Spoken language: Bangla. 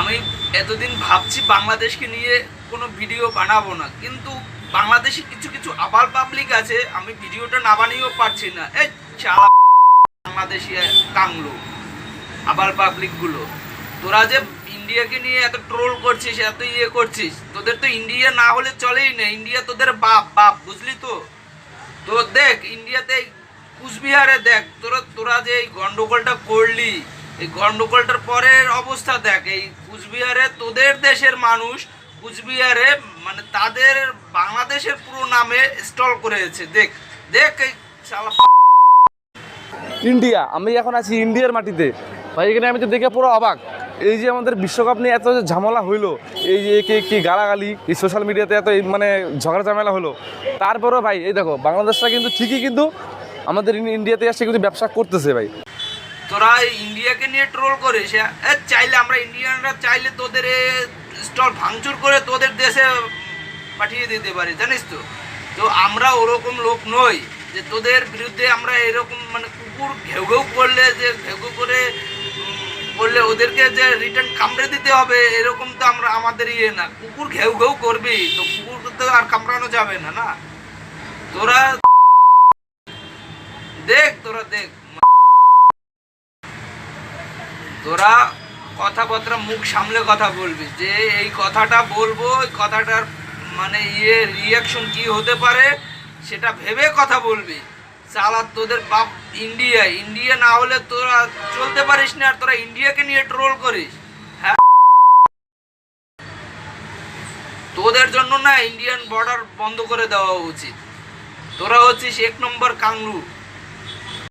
আমি এতদিন ভাবছি বাংলাদেশকে নিয়ে কোনো ভিডিও বানাবো না। কিন্তু বাংলাদেশে কিছু কিছু আবার পাবলিক আছে, আমি ভিডিওটা না বানিয়েও পারছি না। এই চালা বাংলাদেশি কাংলো আবার পাবলিকগুলো তোরা যে ইন্ডিয়াকে নিয়ে এত ট্রোল করছিস, এত ইয়ে করছিস, তোদের তো ইন্ডিয়া না হলে চলেই না। ইন্ডিয়া তোদের বাপ বাপ, বুঝলি তো? তো দেখ, ইন্ডিয়াতে কুচবিহারে দেখ, তোরা তোরা যে এই গন্ডগোলটা করলি এই গন্ডগোলটার পরের অবস্থা দেখ, এই কুচবিহারে তোদের দেশের মানুষ কুচবিহারে মানে তাদের বাংলাদেশের পুরো নামে স্টল করেছে। দেখ দেখ এই ইন্ডিয়া, আমি এখন আছি ইন্ডিয়ার মাটিতে। ভাই, এখানে আমি তো দেখে পুরো অবাক। এই যে আমাদের বিশ্বকাপ নিয়ে এত ঝামেলা হইল, এই যে কে কি গালাগালি, এই সোশ্যাল মিডিয়াতে এত মানে ঝগড়া ঝামেলা হলো। তারপরেও ভাই, এই দেখো বাংলাদেশটা কিন্তু ঠিকই কিন্তু আমাদের ইন্ডিয়াতে এসে কিন্তু ব্যবসা করতেছে ভাই। তোরা ইন্ডিয়াকে নিয়ে ট্রোল করিস হ্যাঁ? এ, চাইলে আমরা ইন্ডিয়ানরা চাইলে তোদের স্টল ভাঙচুর করে তোদের দেশে পাঠিয়ে দিতে পারি জানিস তো? তো আমরা ওরকম লোক নই যে তোদের বিরুদ্ধে আমরা এরকম মানে কুকুর ঘেউ ঘেউ করলে যে ঘেউ ঘেউ করে করলে ওদেরকে যে রিটার্ন কামড়ে দিতে হবে এরকম তো আমরা আমাদের ইয়ে না। কুকুর ঘেউ ঘেউ করবি তো কুকুর তো আর কামড়ানো যাবে না না? তোরা দেখ তোরা দেখ তোরা কথাবার্তা মুখ সামলে কথা বলবি। যে এই কথাটা বলব, এই কথাটার মানে ইয়ে রিয়াকশন কি হতে পারে, সেটা ভেবে কথা বলবি। সালা তোদের বাপ ইন্ডিয়া ইন্ডিয়া না হলে তোরা চলতে পারিস না, আর তোরা ইন্ডিয়াকে নিয়ে ট্রোল করিস। হ্যাঁ? তোদের জন্য না ইন্ডিয়ান বর্ডার বন্ধ করে দেওয়া উচিত। তোরা হচ্ছিস এক নম্বর কাংলু।